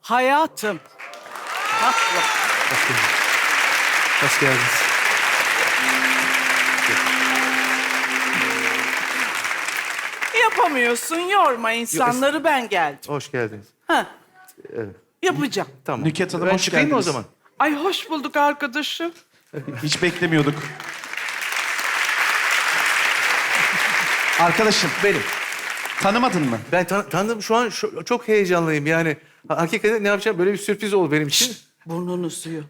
hayatım. Haklı. Hoş geldiniz. Yapamıyorsun, yorma insanları ben geldim. Hoş geldiniz. Ha. Yapacağım. Tamam. Nüket Hanım, ben hoş çıkayım mı o geldiniz. zaman? Ay hoş bulduk arkadaşım. Hiç beklemiyorduk. Arkadaşım Benim. tanımadın mı? Ben tan- tanıdım. Şu an şu- çok heyecanlıyım yani. Ha- Hakikaten ne yapacağım? Böyle bir sürpriz oldu benim için. Burnunu suyu.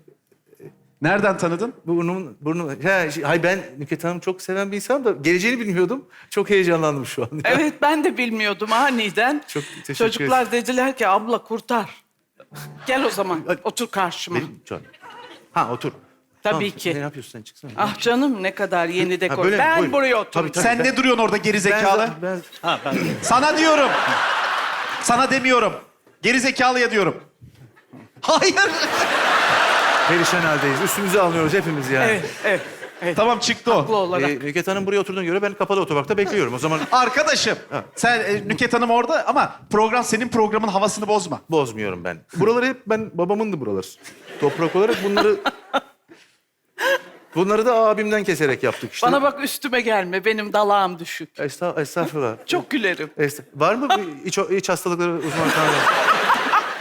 Nereden tanıdın? Burnum, burnum. He, şey, hayır ben Nüket Hanım çok seven bir insanım da geleceğini bilmiyordum. Çok heyecanlandım şu an. Evet ben de bilmiyordum aniden. Çok teşekkür Çocuklar dediler ki abla kurtar. Gel o zaman otur karşıma. Benim, şu an. Ha otur. Tabii Tamam, ki. Ne yapıyorsun sen çıksana. Ah canım ne kadar yeni dekor. böyle mi? ben Buyurun. buraya otur. Tabii, tabii. Sen ben- ne duruyorsun orada geri ben, zekalı? ben, Sana diyorum. Sana demiyorum. Geri zekalıya diyorum. Hayır. perişan haldeyiz. Üstümüze alıyoruz hepimiz yani. Evet, evet. evet. tamam çıktı Haklı o. olarak. Ee, Nüket Hanım buraya oturduğuna göre ben kapalı otoparkta bekliyorum. O zaman Arkadaşım sen e, Nüket Hanım orada ama program senin programın havasını bozma. bozmuyorum ben. Buraları hep ben babamındı buralar. Toprak olarak bunları bunları da abimden keserek yaptık işte. Bana bak üstüme gelme. Benim dalağım düşük. Estağ, estağfurullah. Çok gülerim. Estağ- Var mı bir iç, iç hastalıkları uzman tanrı?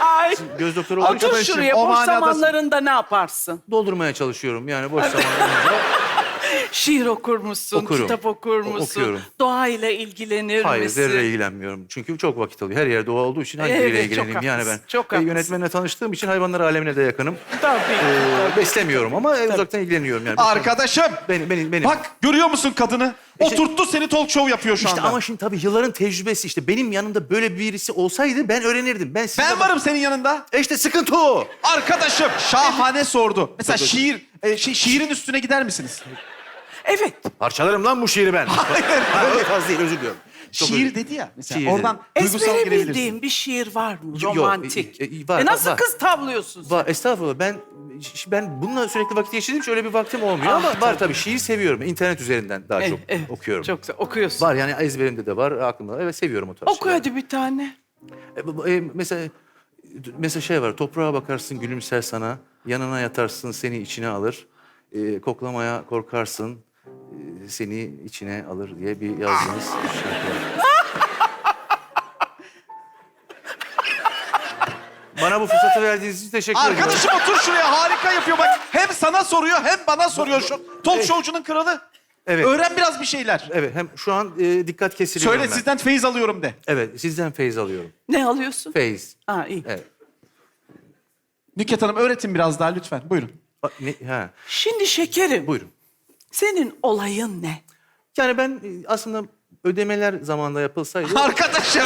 Ay. Göz doktoru Otur şuraya. o Boş manada- zamanlarında ne yaparsın? doldurmaya çalışıyorum. Yani boş zamanlarımda. Şiir okur musun? Okurum. Kitap okur musun? okuyorum. Doğayla ilgilenir Hayır, misin? zerre ilgilenmiyorum. Çünkü çok vakit alıyor. Her yerde doğa olduğu için hangi Evet, biriyle çok ilgileneyim yani ben. haklısın, çok E, haklısın. yönetmenle tanıştığım için hayvanlar alemine de yakınım. Tabii. Ee, beslemiyorum ama e, uzaktan ilgileniyorum yani. Arkadaşım. Benim, benim, benim. Bak görüyor musun kadını? Oturttu seni talk show yapıyor şu İşte anda. ama şimdi tabii yılların tecrübesi işte benim yanımda böyle birisi olsaydı ben öğrenirdim. Ben size Ben varım senin yanında. E işte sıkıntı o. Arkadaşım şahane sordu. Mesela Tabii. şiir, e, şi- şiirin üstüne gider misiniz? Evet. Parçalarım lan bu şiiri ben. Hayır, Ha, öyle- fazla değil özür diliyorum. Çok şiir özür- dedi ya. Mesela Şiir oradan duygusal Ezbere girebilirsin. bildiğin bir şiir var mı? Yok, Romantik. e, e, var, E nasıl var. kız tavlıyorsun sen? Va, estağfurullah ben ş- ben bununla sürekli vakit geçirdiğim için öyle bir vaktim olmuyor ama Ah, var tabii şiir seviyorum. İnternet üzerinden daha Evet, çok evet. okuyorum. Çok güzel. Okuyorsun. Var yani ezberimde de var aklımda. Evet seviyorum o tarz Oku şeyleri. hadi bir tane. E, bu- bu- e, mesela mesela şey var. Toprağa bakarsın gülümser sana. Yanına yatarsın seni içine alır. E, koklamaya korkarsın. Seni içine alır diye bir yazdığınız bir şarkı var. Bana bu fırsatı verdiğiniz için teşekkür ederim. Arkadaşım otur şuraya harika yapıyor bak. Hem sana soruyor hem bana soruyor şu talk show'cunun kralı. Evet. Öğren biraz bir şeyler. Evet hem şu an e, dikkat kesiliyorum Söyle ben. sizden feyiz alıyorum de. Evet sizden feyiz alıyorum. Ne alıyorsun? Feyiz. Ha iyi. Evet. Nüket Hanım öğretin biraz daha lütfen. Buyurun. Ne, ha, Şimdi şekerim. buyurun. Senin olayın ne? Yani ben e, aslında ödemeler zamanında yapılsaydı... Arkadaşım.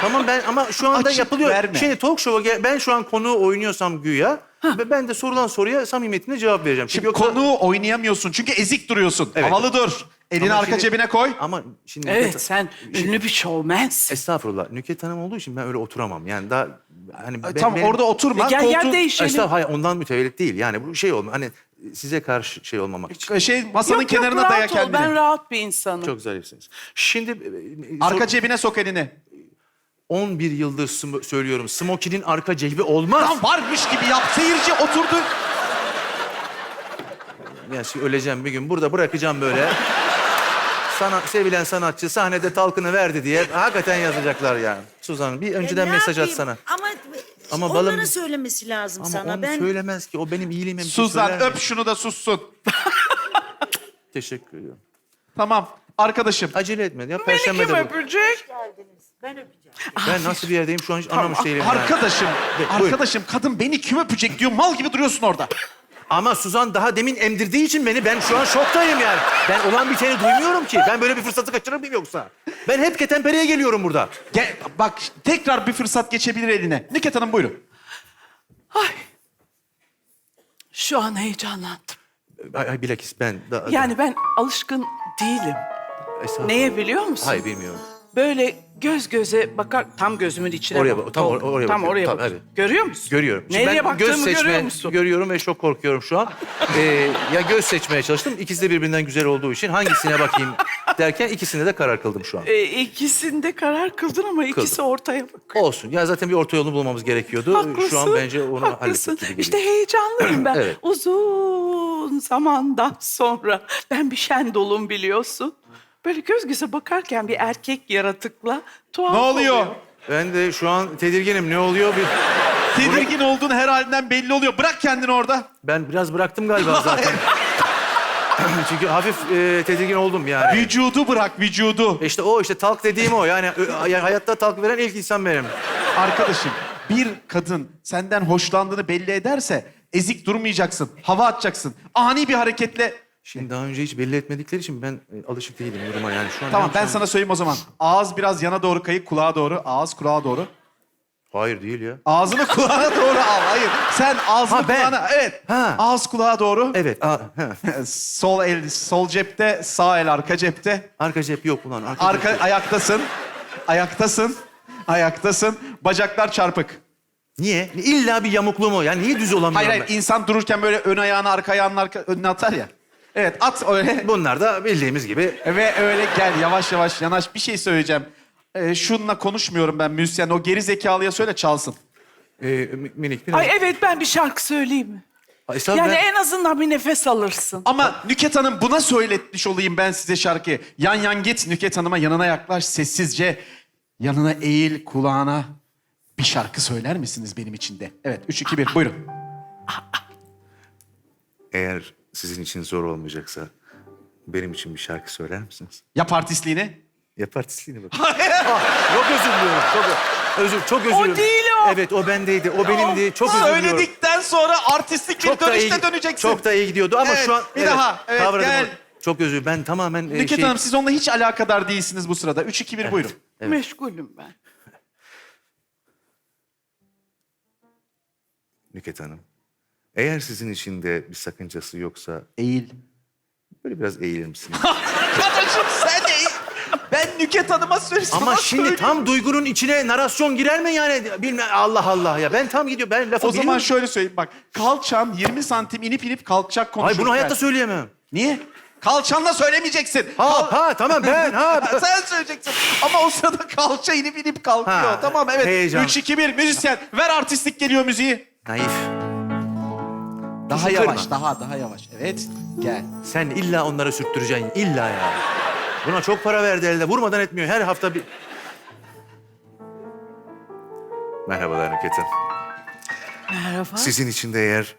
tamam ben ama şu anda Açık yapılıyor. verme. Şimdi talk show'a gel- ben şu an konuğu oynuyorsam güya ve ben de sorulan soruya samimiyetle cevap vereceğim. Şimdi yoksa- konuğu oynayamıyorsun çünkü ezik duruyorsun. Evet. Havalı dur. Elini Ama arka şimdi- cebine koy. Ama şimdi Evet Nüket- sen ünlü bir şovmensin. Estağfurullah. Nüket Hanım olduğu için ben öyle oturamam. Yani daha hani ben- Tamam benim- orada oturma. Gel yer koltuğun- değişelim. Estağfurullah hayır ondan mütevellit değil. Yani bu şey olma hani size karşı şey olmamak için. Şey masanın Yok, yok, kenarına rahat daya ol. kendini. Ben rahat bir insanım. Çok zarifsiniz. Şimdi e, Arka sor- cebine sok elini. 11 yıldır sm- söylüyorum. Smoky'nin arka cebi olmaz. Tam varmış gibi yap. Seyirci oturdu. Ya şimdi öleceğim bir gün. Burada bırakacağım böyle. Sana, sevilen sanatçı sahnede talkını verdi diye hakikaten yazacaklar yani. Suzan bir önceden E, mesaj yapayım? atsana. Ama, balım- söylemesi lazım Ama sana. onu Ben söylemez ki. O benim iyiliğime bir şey Suzan söyler mi? öp şunu da sussun. Teşekkür ediyorum. Tamam. Arkadaşım. Acele etme ya. Beni Perşembe kim de bu. öpecek? ben öpeceğim. Ben nasıl bir yerdeyim şu an hiç anlamış değilim. yani. Arkadaşım. Arkadaşım kadın beni kim öpecek diyor. Mal gibi duruyorsun orada. Ama Suzan daha demin emdirdiği için beni ben şu an şoktayım yani. Ben olan biteni duymuyorum ki. Ben böyle bir fırsatı kaçırır mıyım yoksa? Ben hep ketenpereye geliyorum burada. Gel, bak tekrar bir fırsat geçebilir eline. Nüket Hanım buyurun. Ay. Şu an heyecanlandım. Ay, ay bilakis ben. Da, Yani ben alışkın değilim. Neye biliyor musun? Hayır bilmiyorum. Böyle göz göze bakar, tam gözümün içine Oraya bak. tam or- oraya Tam bakıyorum. oraya Tam, bak. evet. Görüyor musun? Görüyorum. Şimdi Nereye ben baktığımı göz seçme, görüyor musun? Görüyorum ve çok korkuyorum şu an. Ee, ya göz seçmeye çalıştım. İkisi de birbirinden güzel olduğu için hangisine bakayım derken ikisinde de karar kıldım şu an. E, ikisinde karar kıldın ama ikisi ortaya bak. Olsun. Ya zaten bir orta yolunu bulmamız gerekiyordu. Haklısın. Şu an bence onu haklısın. hallettik gibi geliyor. İşte heyecanlıyım ben. Evet. Uzun zamandan sonra ben bir şen dolum biliyorsun. Böyle göz göze bakarken bir erkek yaratıkla tuhaf Ne oluyor? Ben de şu an tedirginim. Ne oluyor? Bir... Tedirgin olduğun her halinden belli oluyor. Bırak kendini orada. Ben biraz bıraktım galiba zaten. Çünkü hafif e, tedirgin oldum yani. Vücudu bırak, vücudu. İşte o işte talk dediğim o. Yani, ö- yani hayatta talk veren ilk insan benim. Arkadaşım, bir kadın senden hoşlandığını belli ederse ezik durmayacaksın, hava atacaksın. Ani bir hareketle... Şimdi daha önce hiç belli etmedikleri için ben e, alışık değilim duruma yani. Şu an Tamam ben sana söyleyeyim o zaman. Ağız biraz yana doğru kayık, kulağa doğru. Ağız kulağa doğru. Hayır değil ya. Ağzını kulağına doğru al. Hayır. Sen ağzını Ha, ben. kulağına... Evet. Ha. Ağız kulağa doğru. Evet. A, ha. sol el sol cepte, sağ el arka cepte. Arka cep yok ulan. Arka, Arka cep yok. ayaktasın. Ayaktasın. Ayaktasın. Bacaklar çarpık. Niye? İlla bir yamuklu mu? Yani niye düz olamıyorum Hayır ben? hayır insan dururken böyle ön ayağını arka ayağını arka, önüne atar ya. Evet at öyle. Bunlar da bildiğimiz gibi Ve öyle gel yavaş yavaş yanaş. Bir şey söyleyeceğim. Ee, şununla konuşmuyorum ben müzisyen. O geri zekalıya söyle çalsın. e, mi- minik biraz. Ay evet ben bir şarkı söyleyeyim mi? Ay, Yani ben- en azından bir nefes alırsın. Ama Nüket Hanım buna söyletmiş olayım ben size şarkıyı. Yan yan git Nüket Hanım'a yanına yaklaş sessizce. Yanına eğil kulağına. Bir şarkı söyler misiniz benim için de? Evet üç, iki, bir, buyurun. Eğer sizin için zor olmayacaksa benim için bir şarkı söyler misiniz? Yap artistliğini. Yap artistliğini bak. Ah, çok özür diliyorum. Çok özür, çok özür O değil o. Evet o bendeydi. O benimdi. Çok özür diliyorum. Söyledikten sonra artistik bir Çok da iyi, dönüşte döneceksin. çok da iyi gidiyordu ama Evet, şu an... bir daha. Evet, kavradım gel. onu. Çok özür. Ben tamamen... e, Nüket şey- Hanım siz onunla hiç alakadar değilsiniz bu sırada. Üç, iki, bir, buyurun. Evet. Meşgulüm ben. Nüket Hanım. Eğer sizin için de bir sakıncası yoksa Eğil. böyle biraz eğilir misiniz? Arkadaşım sen eğil. Ben Nüket Hanım'a söylesem Ama şimdi tam duygunun içine narasyon girer mi yani? Bilmem Allah Allah ya. Ben tam gidiyor. Ben lafı O zaman bilmiyorum. şöyle söyleyeyim bak. Kalçan 20 santim inip inip kalkacak Ay konuşurken. bunu hayatta söyleyemem. Niye? Kalçanla söylemeyeceksin. Ha Kal- ha tamam ben ha. Sen söyleyeceksin. Ama o sırada kalça inip inip kalkıyor. Ha, tamam evet. heyecan. 3, 2, 1 müzisyen. Ver artistlik geliyor müziği. Naif. Daha Kızı yavaş, kırma. daha daha yavaş. Evet. Gel. Sen illa onlara sürttüreceksin. İlla ya. Buna çok para verdi elde. Vurmadan etmiyor. Her hafta bir... Merhabalar Nüket Hanım. Merhaba. Sizin için de eğer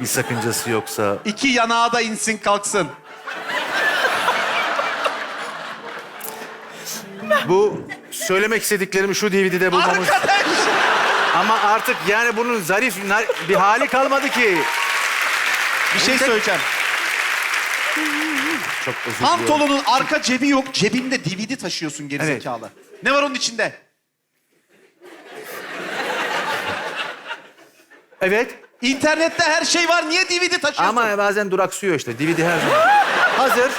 bir sakıncası yoksa... İki yanağı da insin kalksın. Bu söylemek istediklerimi şu DVD'de bulmamız... Arkadaş. Ama artık yani bunun zarif bir hali kalmadı ki. Bir şey söyleyeceğim. Çok özür diliyorum. Pantolonun arka cebi yok. Cebinde DVD taşıyorsun gerizekalı. Ne var onun içinde? Evet. İnternette her şey var. Niye DVD taşıyorsun? Ama bazen duraksıyor işte. DVD her zaman. Hazır.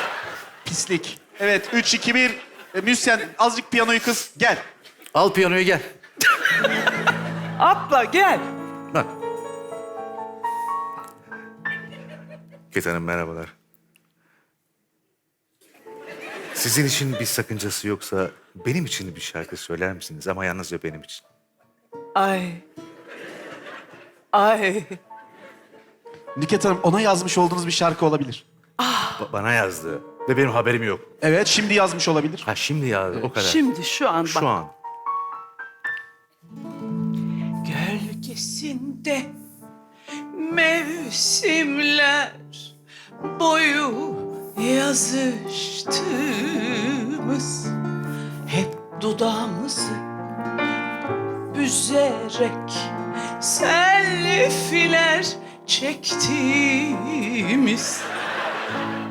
Pislik. Evet, 3, 2, 1. E, müzisyen, azıcık piyanoyu kız. Gel. Al piyanoyu gel. Atla gel. Bak. Ket Hanım merhabalar. Sizin için bir sakıncası yoksa benim için bir şarkı söyler misiniz? Ama yalnızca benim için. Ay. Ay. Nüket Hanım, ona yazmış olduğunuz bir şarkı olabilir. Ba- bana yazdı. Ve benim haberim yok. Evet, şimdi yazmış olabilir. Ha şimdi yazdı o kadar. Şimdi şu an bak. Şu an. Gölgesinde mevsimler boyu yazıştığımız hep dudağımızı büzerek selfiler çektiğimiz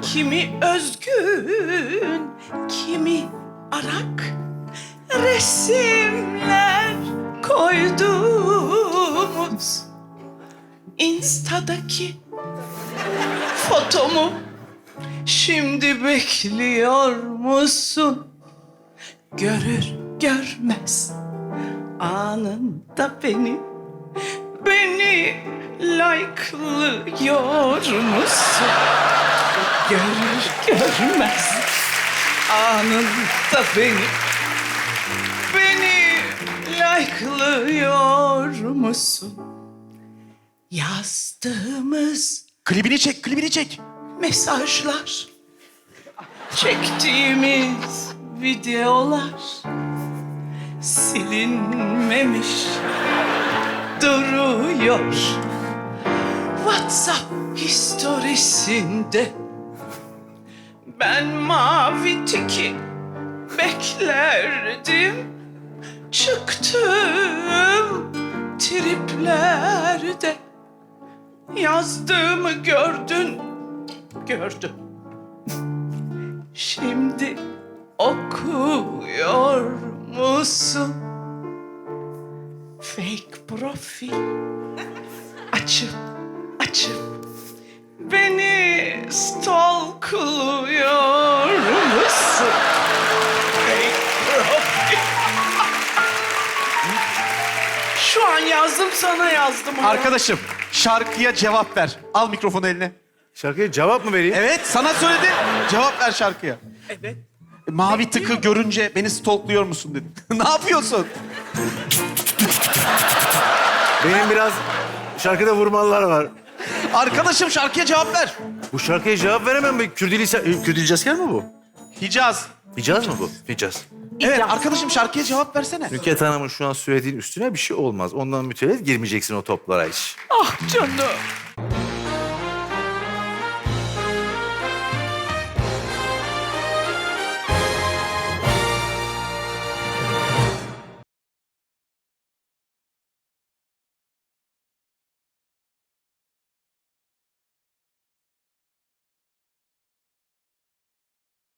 kimi özgün kimi arak resimler koyduğumuz Insta'daki fotomu şimdi bekliyor musun? Görür görmez anında beni beni like'lıyor musun? Görür görmez anında Beni like'lıyor musun? Yazdığımız Klibini çek, klibini çek. mesajlar Çektiğimiz videolar Silinmemiş duruyor WhatsApp historisinde Ben mavi tiki beklerdim Çıktım triplerde. Yazdığımı gördün, gördüm. Şimdi okuyor musun? Fake profil. Açıp açıp beni stalkluyor yazdım sana yazdım. ama. Arkadaşım şarkıya cevap ver. Al mikrofonu eline. Şarkıya cevap mı vereyim? Evet sana söyledim. Cevap ver şarkıya. Evet. Mavi tıkı görünce beni stalkluyor musun dedim. ne yapıyorsun? Benim biraz şarkıda vurmalar var. Arkadaşım şarkıya cevap ver. Bu şarkıya cevap veremem. Kürdili, Kürdili Cesker mi bu? Hicaz. Hicaz mı bu? Hicaz. Evet arkadaşım şarkıya cevap versene. Nüket Hanım'ın şu an söylediğin üstüne bir şey olmaz. Ondan mütevellit girmeyeceksin o toplara hiç. Ah canım.